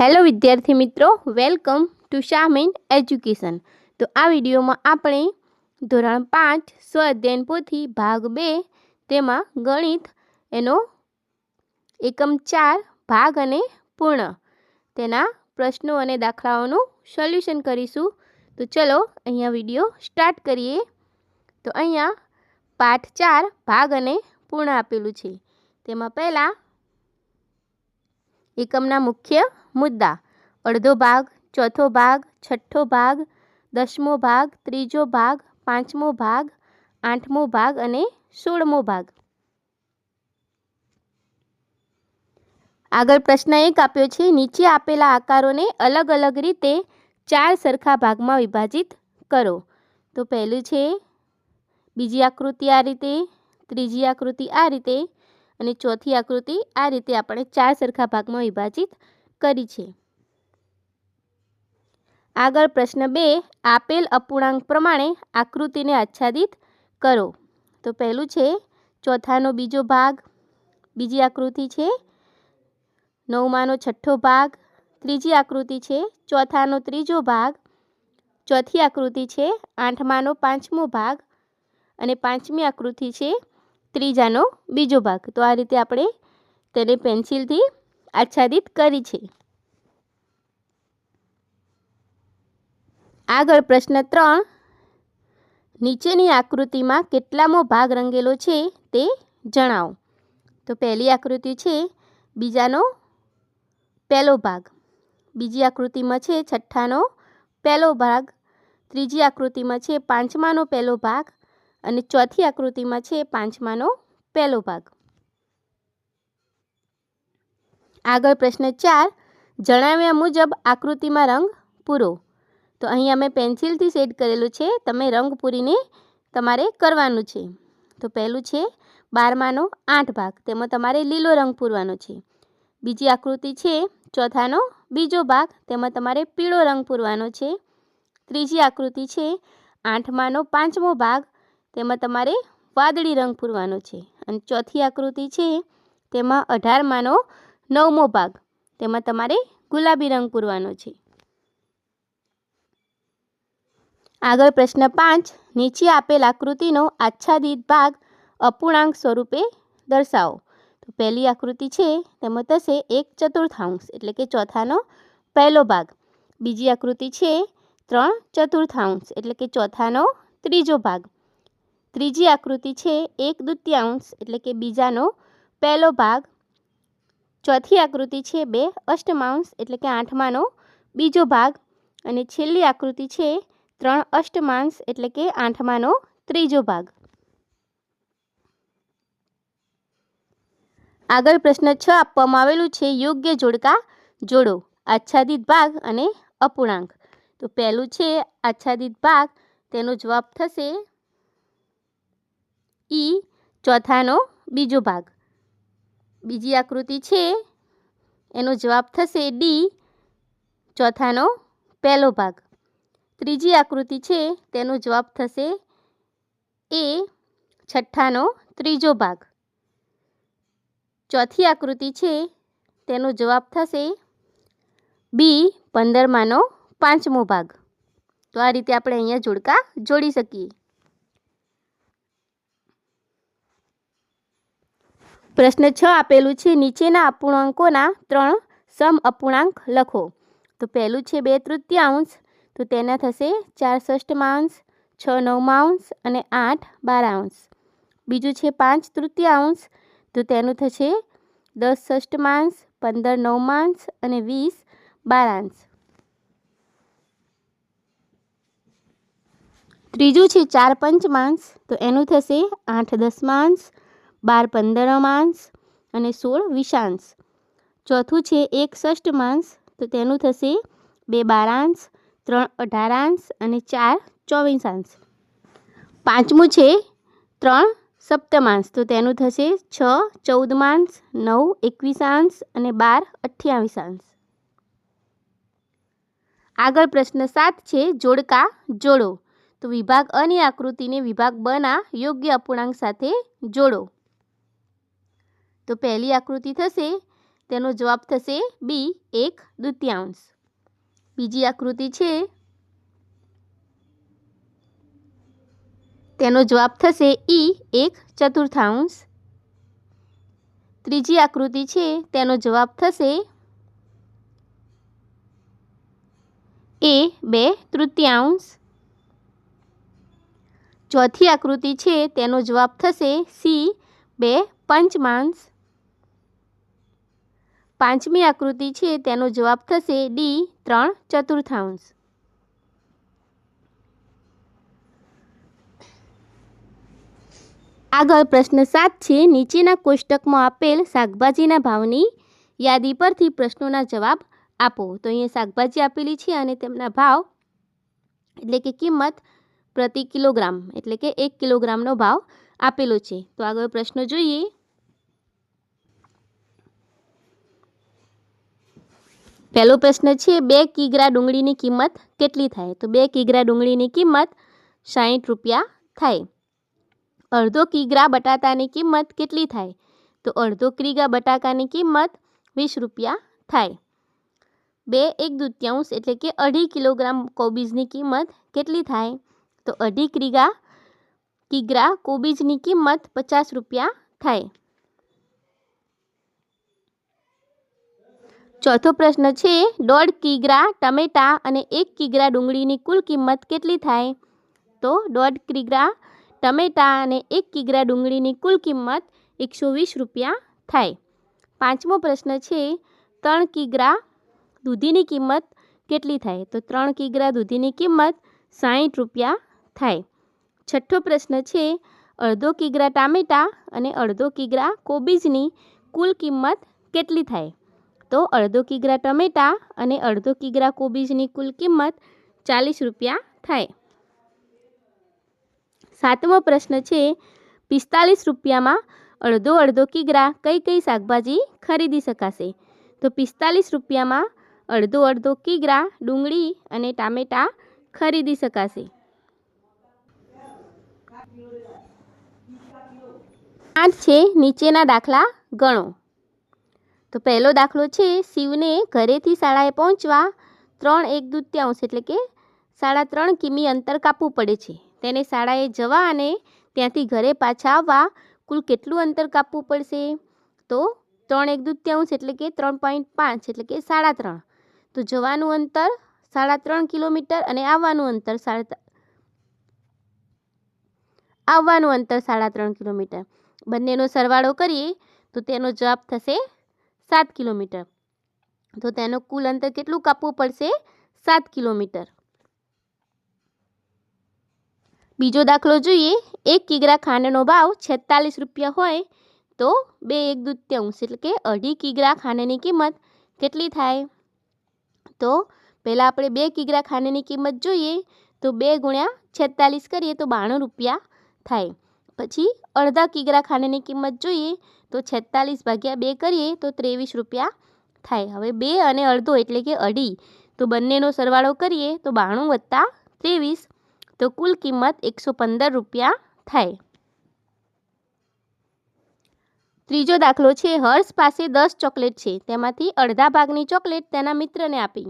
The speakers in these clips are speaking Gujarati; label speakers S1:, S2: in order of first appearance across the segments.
S1: હેલો વિદ્યાર્થી મિત્રો, વેલકમ ટુ શામેન એજ્યુકેશન. તો આ વિડીયોમાં આપણે ધોરણ પાંચ સ્વ અધ્યયન પોથી ભાગ બે, તેમાં ગણિત, એનો એકમ ચાર, ભાગ અને પૂર્ણ, તેના પ્રશ્નો અને દાખલાઓનું સોલ્યુશન કરીશું. તો ચલો અહીંયા વીડિયો સ્ટાર્ટ કરીએ. તો અહીંયા પાઠ ચાર, ભાગ અને પૂર્ણ આપેલું છે. તેમાં પહેલાં એકમના મુખ્ય મુદ્દા. અડધો ભાગ, ચોથો ભાગ, છઠ્ઠો ભાગ, દસમો ભાગ, ત્રીજો ભાગ, પાંચમો ભાગ, આઠમો ભાગ અને સોળમો ભાગ. આગળ પ્રશ્ન એક આપ્યો છે, નીચે આપેલા આકારોને અલગ અલગ રીતે ચાર સરખા ભાગમાં વિભાજિત કરો. તો પહેલું છે, બીજી આકૃતિ આ રીતે, ત્રીજી આકૃતિ આ રીતે અને ચોથી આકૃતિ આ રીતે આપણે ચાર સરખા ભાગમાં વિભાજિત કરી છે. આગળ પ્રશ્ન બે, આપેલ અપૂર્ણાંક પ્રમાણે આકૃતિને આચ્છાદિત કરો. તો પહેલું છે, ચોથાનો બીજો ભાગ, બીજી આકૃતિ છે, નવમાનો છઠ્ઠો ભાગ, ત્રીજી આકૃતિ છે, ચોથાનો ત્રીજો ભાગ, ચોથી આકૃતિ છે, આઠમાનો પાંચમો ભાગ અને પાંચમી આકૃતિ છે ત્રીજાનો બીજો ભાગ. તો આ રીતે આપણે તેને પેન્સિલથી આચ્છાદિત કરી છે. આગળ પ્રશ્ન ત્રણ. નીચેની આકૃતિમાં કેટલામો ભાગ રંગેલો છે તે જણાવો. તો પહેલી આકૃતિ છે બીજાનો પહેલો ભાગ. બીજી આકૃતિમાં છે છઠ્ઠાનો પહેલો ભાગ. ત્રીજી આકૃતિમાં છે પાંચમાનો પહેલો ભાગ. અને ચોથી આકૃતિમાં છે પાંચમાનો પહેલો ભાગ. આગળ પ્રશ્ન ચાર, જણાવ્યા મુજબ આકૃતિમાં રંગ પૂરો. તો અહીં અમે પેન્સિલથી શેડ કરેલું છે, તમે રંગ પૂરીને તમારે કરવાનું છે. તો પહેલું છે બારમાનો આઠ ભાગ, તેમાં તમારે લીલો રંગ પૂરવાનો છે. બીજી આકૃતિ છે ચોથાનો બીજો ભાગ, તેમાં તમારે પીળો રંગ પૂરવાનો છે. ત્રીજી આકૃતિ છે આઠમાનો પાંચમો ભાગ તેમાં તમારે વાદળી રંગ પૂરવાનો છે. અને ચોથી આકૃતિ છે, તેમાં અઢારમાનો નવમો ભાગ. તેમાં તમારે ગુલાબી રંગ પૂરવાનો છે. આગળ પ્રશ્ન પાંચ, નીચે આપેલ આકૃતિનો આચ્છાદિત ભાગ અપૂર્ણાંક સ્વરૂપે દર્શાવો. તો પહેલી આકૃતિ છે, તેમાં થશે એક ચતુર્થાંશ, એટલે કે ચોથાનો પહેલો ભાગ. બીજી આકૃતિ છે, ત્રણ ચતુર્થાંશ, એટલે કે ચોથાનો ત્રીજો ભાગ. ત્રીજી આકૃતિ છે એક દૃત્યાંશ, એટલે કે બીજાનો પહેલો ભાગ. ચોથી આકૃતિ છે બે અષ્ટમાંશ, એટલે કે આઠમાનો બીજો ભાગ. અને છેલ્લી આકૃતિ છે ત્રણ અષ્ટમાંશ, એટલે કે આઠમાનો ત્રીજો ભાગ. આગળ પ્રશ્ન છ આપવામાં આવેલું છે, યોગ્ય જોડકા જોડો, આચ્છાદિત ભાગ અને અપૂર્ણાંક. તો પહેલું છે આચ્છાદિત ભાગ, તેનો જવાબ થશે ઈ ચોથાનો બીજો ભાગ. બીજી આકૃતિ છે, એનો જવાબ થશે ડી ચોથાનો પહેલો ભાગ. ત્રીજી આકૃતિ છે, તેનો જવાબ થશે એ છઠ્ઠાનો ત્રીજો ભાગ. ચોથી આકૃતિ છે, તેનો જવાબ થશે બી પંદરમાંનો પાંચમો ભાગ. તો આ રીતે આપણે અહીંયા જોડકા જોડી શકીએ. પ્રશ્ન છ આપેલું છે, નીચેના અપૂર્ણાંકોના ત્રણ સમ અપૂર્ણાંક લખો. તો પહેલું છે બે તૃતીયાંશ, તો તેના થશે ચાર ષષ્ઠમાંશ છ નવમાંશ અને આઠ બારાંશ. બીજું છે પાંચ તૃતીયાંશ, તો તેનું થશે દસ ષષ્ઠમાંશ પંદર નવમાંશ અને વીસ બારાંશ. ત્રીજું છે ચાર પંચમાંશ, તો એનું થશે આઠ દસમાંશ બાર પંદરમાંશ અને સોળ વિષાંશ. ચોથું છે એક ષષ્ઠમાંશ તો તેનું થશે બે બારાંશ, ત્રણ અઢારાંશ અને ચાર ચોવીસાંશ. પાંચમું છે ત્રણ સપ્તમાંશ, તો તેનું થશે છ ચૌદમાંશ, નવ એકવીસાંશ અને બાર અઠ્યાવીસાંશ. આગળ પ્રશ્ન સાત છે જોડકા જોડો, તો વિભાગ અની આકૃતિને વિભાગ બના યોગ્ય અપૂર્ણાંક સાથે જોડો. તો પહેલી આકૃતિ થશે તેનો જવાબ થશે બી એક દૃત્યાંશ બીજી આકૃતિ છે તેનો જવાબ થશે ઈ એક ચતુર્થાંશ ત્રીજી આકૃતિ છે તેનો જવાબ થશે એ બે તૃતીયાંશ ચોથી આકૃતિ છે તેનો જવાબ થશે સી બે પંચમાંશ. પાંચમી આકૃતિ છે, તેનો જવાબ થશે ડી, ત્રણ ચતુર્થાંશ. આગળ પ્રશ્ન સાત છે, નીચેના કોષ્ટકમાં આપેલ શાકભાજીના ભાવની યાદી પરથી પ્રશ્નોના જવાબ આપો. તો અહીંયા શાકભાજી આપેલી છે અને તેમના ભાવ એટલે કે કિંમત પ્રતિ કિલોગ્રામ, એટલે કે એક કિલોગ્રામનો ભાવ આપેલો છે. તો આગળ પ્રશ્ન જોઈએ. પહેલો પ્રશ્ન છે, બે કિગ્રા ડુંગળીની કિંમત કેટલી થાય? તો બે કિગ્રા ડુંગળીની કિંમત સાહીઠ રૂપિયા થાય. અડધો કિગ્રા બટાટાની કિંમત કેટલી થાય? તો અડધો કિગ્રા બટાકાની કિંમત વીસ રૂપિયા થાય. બે એક દૃત્યાંશ એટલે કે અઢી કિલોગ્રામ કોબીજની કિંમત કેટલી થાય? તો અઢી કિગ્રા કિગ્રા કોબીજની કિંમત પચાસ રૂપિયા થાય. ચોથો પ્રશ્ન છે, દોઢ કિગ્રા ટમેટા અને એક કિગ્રા ડુંગળીની કુલ કિંમત કેટલી થાય? તો દોઢ કિગ્રા ટમેટા અને એક કિગ્રા ડુંગળીની કુલ કિંમત એકસો વીસ રૂપિયા થાય. પાંચમો પ્રશ્ન છે, ત્રણ કિગ્રા દૂધીની કિંમત કેટલી થાય? તો ત્રણ કિગ્રા દૂધીની કિંમત સાહીઠ રૂપિયા થાય. છઠ્ઠો પ્રશ્ન છે, અડધો કિગ્રા ટામેટા અને અડધો કિગ્રા કોબીજની કુલ કિંમત કેટલી થાય? તો અડધો કિગ્રા ટમેટાં અને અડધો કિગ્રા કોબીજની કુલ કિંમત ચાલીસ રૂપિયા થાય. સાતમો પ્રશ્ન છે, પિસ્તાલીસ રૂપિયામાં અડધો અડધો કિગ્રા કઈ કઈ શાકભાજી ખરીદી શકાશે? તો પિસ્તાલીસ રૂપિયામાં અડધો અડધો કિગ્રા ડુંગળી અને ટામેટાં ખરીદી શકાશે. આઠ છે, નીચેના દાખલા ગણો. તો પહેલો દાખલો છે, શિવને ઘરેથી શાળાએ પહોંચવા ત્રણ એક દૂત્યાંશ એટલે કે સાડા ત્રણ કિમી અંતર કાપવું પડે છે. તેને શાળાએ જવા અને ત્યાંથી ઘરે પાછા આવવા કુલ કેટલું અંતર કાપવું પડશે? તો ત્રણ એક દૂત્યાંશ એટલે કે ત્રણ પોઈન્ટ પાંચ, એટલે કે સાડા ત્રણ. તો જવાનું અંતર સાડા ત્રણ કિલોમીટર અને આવવાનું અંતર સાડા આવવાનું અંતર સાડા ત્રણ કિલોમીટર. બંનેનો સરવાળો કરીએ તો તેનો જવાબ થશે સાત કિલોમીટર. તો તેનો કુલ અંતર કેટલું કાપવું પડશે? સાત કિલોમીટર. બીજો દાખલો જોઈએ. એક કિગ્રા ખાંડનો ભાવ છેતાલીસ રૂપિયા હોય તો બે એક દૃત્યાંશ, એટલે કે અઢી કિગ્રા ખાંડની કિંમત કેટલી થાય? તો પહેલાં આપણે બે કિગ્રા ખાંડની કિંમત જોઈએ. તો બે ગુણ્યા છેતાલીસ કરીએ તો બાણું રૂપિયા થાય. પછી અડધા કિગ્રા ખાંડની કિંમત જોઈએ તો છેતાલીસ ભાગ્યા બે કરીએ તો ત્રેવીસ રૂપિયા થાય. હવે બે અને અડધો એટલે કે અઢી. તો બંનેનો સરવાળો કરીએ તો બાણું વત્તા ત્રેવીસ. તો કુલ કિંમત એકસો પંદર રૂપિયા થાય. ત્રીજો દાખલો છે, હર્ષ પાસે દસ ચોકલેટ છે. તેમાંથી અડધા ભાગની ચોકલેટ તેના મિત્રને આપી.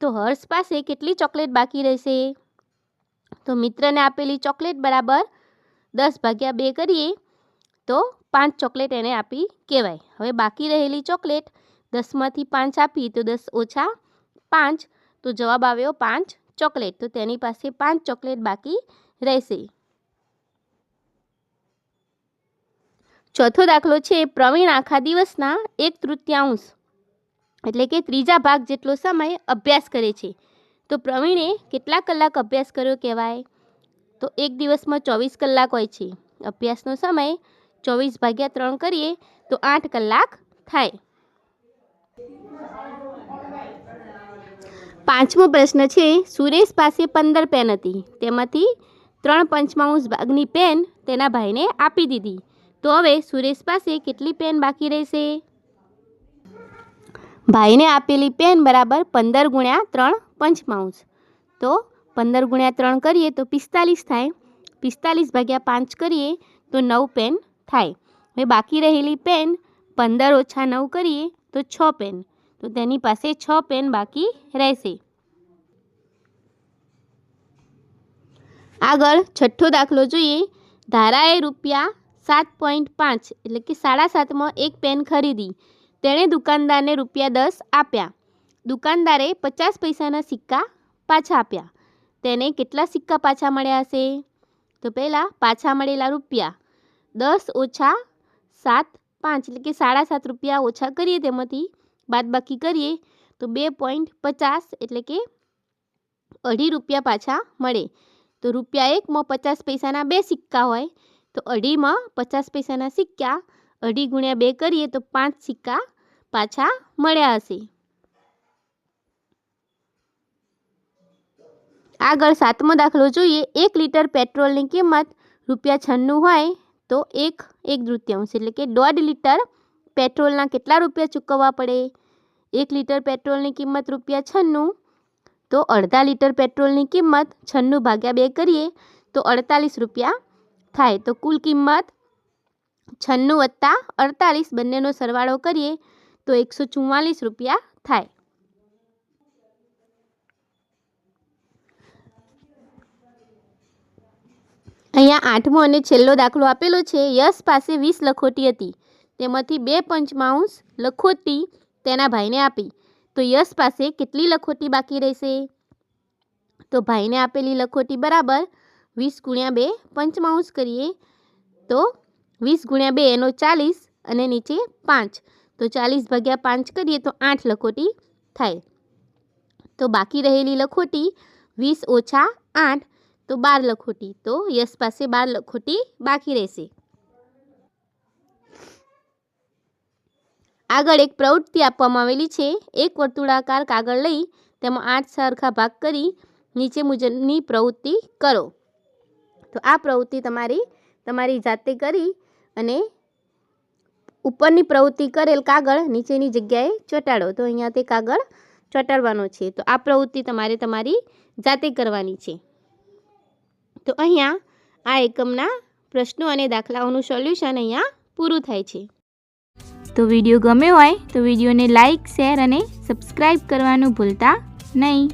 S1: તો હર્ષ પાસે કેટલી ચોકલેટ બાકી રહેશે? તો મિત્રને આપેલી ચોકલેટ બરાબર દસ ભાગ્યા બે કરીએ, તો પાંચ ચોકલેટ એને આપી કહેવાય. હવે બાકી રહેલી ચોકલેટ દસમાંથી પાંચ આપી, તો દસ ઓછા પાંચ, તો જવાબ આવ્યો પાંચ ચોકલેટ. તો તેની પાસે પાંચ ચોકલેટ બાકી રહેશે. ચોથો દાખલો છે પ્રવીણ આખા દિવસના એક તૃતીયાંશ, એટલે કે ત્રીજા ભાગ જેટલો સમય અભ્યાસ કરે છે. તો પ્રવીણે કેટલા કલાક અભ્યાસ કર્યો કહેવાય? તો એક દિવસમાં ચોવીસ કલાક હોય છે. અભ્યાસનો સમય ચોવીસ ભાગ્યા ત્રણ કરીએ તો આઠ કલાક થાય. પાંચમો પ્રશ્ન છે, સુરેશ પાસે પંદર પેન હતી. તેમાંથી ત્રણ પંચમાંશ ભાગની પેન તેના ભાઈને આપી દીધી. તો હવે સુરેશ પાસે કેટલી પેન બાકી રહેશે? ભાઈને આપેલી પેન બરાબર પંદર ગુણ્યા ત્રણ પંચમાંશ તો પંદર ગુણ્યા ત્રણ કરીએ તો પિસ્તાલીસ થાય. પિસ્તાલીસ ભાગ્યા પાંચ કરીએ તો નવ પેન થાય. હવે બાકી રહેલી પેન પંદર ઓછા નવ કરીએ તો છ પેન. તો તેની પાસે છ પેન બાકી રહેશે. આગળ છઠ્ઠો દાખલો જોઈએ. ધારાએ રૂપિયા સાત પોઈન્ટ પાંચ એટલે કે સાડા સાતમાં એક પેન ખરીદી. તેણે દુકાનદારને રૂપિયા દસ આપ્યા. દુકાનદારે પચાસ પૈસાના સિક્કા પાછા આપ્યા. તેને કેટલા સિક્કા પાછા મળ્યા હશે? તો પહેલાં પાછા મળેલા રૂપિયા. દસ ઓછા સાત પાંચ, એટલે કે સાડા સાત રૂપિયા ઓછા કરીએ તેમાંથી. બાદબાકી કરીએ તો બે પોઈન્ટ પચાસ, એટલે કે અઢી રૂપિયા પાછા મળે. તો રૂપિયા એકમાં પચાસ પૈસાના બે સિક્કા હોય, તો અઢીમાં પચાસ પૈસાના સિક્કા. અઢી ગુણ્યા બે કરીએ તો પાંચ સિક્કા પાછા મળ્યા હશે. આગળ સાતમો દાખલો જોઈએ. એક લીટર પેટ્રોલની કિંમત રૂપિયા છન્નું હોય તો એક એક દૃત્યાંશ એટલે કે દોઢ લીટર પેટ્રોલના કેટલા રૂપિયા ચૂકવવા પડે? એક લીટર પેટ્રોલની કિંમત રૂપિયા છન્નું, તો અડધા લીટર પેટ્રોલની કિંમત છન્નું ભાગ્યા બે કરીએ, તો અડતાલીસ રૂપિયા થાય. તો કુલ કિંમત છન્નું વત્તા અડતાલીસ બંનેનો સરવાળો કરીએ, તો એકસો ચુમ્માલીસ રૂપિયા થાય. અહીંયા આઠમો અને છેલ્લો દાખલો આપેલો છે. યશ પાસે વીસ લખોટી હતી. તેમાંથી બે પંચમાંશ લખોટી તેના ભાઈને આપી. તો યશ પાસે કેટલી લખોટી બાકી રહેશે? તો ભાઈને આપેલી લખોટી બરાબર વીસ ગુણ્યા બે પંચમાંશ કરીએ તો વીસ ગુણ્યા બે એનો ચાલીસ અને નીચે પાંચ. તો ચાલીસ ભાગ્યા પાંચ કરીએ તો આઠ લખોટી થાય. તો બાકી રહેલી લખોટી વીસ ઓછા આઠ તો બાર લખોટી. તો યશ પાસે બાર લખોટી બાકી રહેશે. આગળ એક પ્રવૃત્તિ આપવામાં આવેલી છે. એક વર્તુળાકાર કાગળ લઈ તેમાં આઠ સરખા ભાગ કરી નીચે મુજબની પ્રવૃત્તિ કરો. તો આ પ્રવૃત્તિ તમારી તમારી જાતે કરી અને ઉપરની પ્રવૃત્તિ કરેલ કાગળ નીચેની જગ્યાએ ચોંટાડો. તો અહીંયા તે કાગળ ચોંટાડવાનો છે. તો આ પ્રવૃત્તિ તમારે તમારી જાતે કરવાની છે. તો અહીંયા આ એકમના પ્રશ્નો અને દાખલાઓનું સોલ્યુશન અહીંયા પૂરું થાય છે. તો વીડિયો ગમ્યો હોય તો વિડીયોને લાઇક શેર અને સબસ્ક્રાઈબ કરવાનું ભૂલતા નહીં.